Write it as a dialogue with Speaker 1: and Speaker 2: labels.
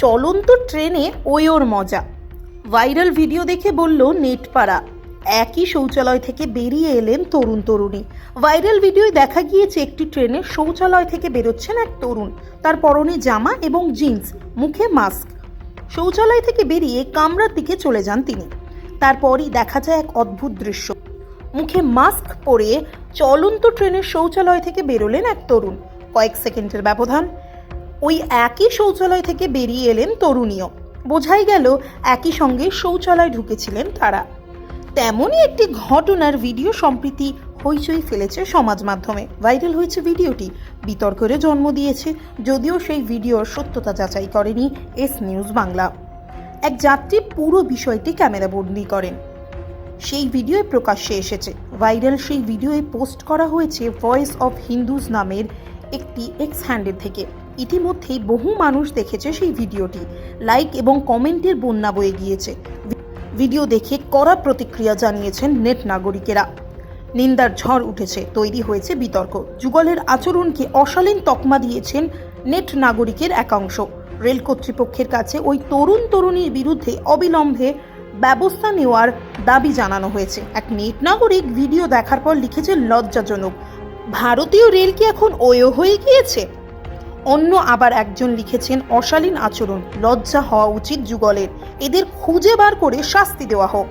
Speaker 1: চলন্ত ট্রেনে ওই ওর মজা। ভাইরাল ভিডিও দেখে বলল নেটপাড়া। একই শৌচালয় থেকে বেরিয়ে এলেন তরুণ তরুণী। ভাইরাল ভিডিওয় দেখা গিয়েছে একটি ট্রেনে শৌচালয় থেকে বেরোচ্ছেন এক তরুণ। তার পরনে জামা এবং জিন্স, মুখে মাস্ক। শৌচালয় থেকে বেরিয়ে কামরার দিকে চলে যান তিনি। তারপরই দেখা যায় এক অদ্ভুত দৃশ্য। মুখে মাস্ক পরে চলন্ত ট্রেনের শৌচালয় থেকে বেরোলেন এক তরুণ। কয়েক সেকেন্ডের ব্যবধান। ওই একই শৌচালয় থেকে বেরিয়ে এলেন তরুণীও। বোঝাই গেল, একই সঙ্গে শৌচালয় ঢুকেছিলেন তারা। তেমনই একটি ঘটনার ভিডিও সম্প্রীতি হইচই ফেলেছে সমাজ মাধ্যমে। ভাইরাল হয়েছে ভিডিওটি। বিতর্কের জন্ম দিয়েছে, যদিও সেই ভিডিওর সত্যতা যাচাই করেনি এস নিউজ বাংলা। এক যাত্রী পুরো বিষয়টি ক্যামেরাবন্দি করেন। সেই ভিডিওয় প্রকাশ্যে এসেছে। ভাইরাল সেই ভিডিওয়ে পোস্ট করা হয়েছে ভয়েস অফ হিন্দুজ নামের একটি এক্স হ্যান্ডেল থেকে। ইতিমধ্যেই বহু মানুষ দেখেছে সেই ভিডিওটি। লাইক এবং কমেন্টের বন্যা বয়ে গিয়েছে। ভিডিও দেখে কড়া প্রতিক্রিয়া জানিয়েছেন নেট নাগরিকেরা। নিন্দার ঝড় উঠেছে, তৈরি হয়েছে বিতর্ক। যুগলের আচরণকে অশালীন তকমা দিয়েছেন নেট নাগরিকের একাংশ। রেল কর্তৃপক্ষের কাছে ওই তরুণ তরুণীর বিরুদ্ধে অবিলম্বে ব্যবস্থা নেওয়ার দাবি জানানো হয়েছে। এক নেট নাগরিক ভিডিও দেখার পর লিখেছে, লজ্জাজনক। ভারতীয় রেল কি এখন ওয়ো হয়ে গিয়েছে? অন্য আবার একজন লিখেছেন, অশালীন আচরণ, লজ্জা হওয়া উচিত যুগলের। এদের খুঁজে বার করে শাস্তি দেওয়া হোক।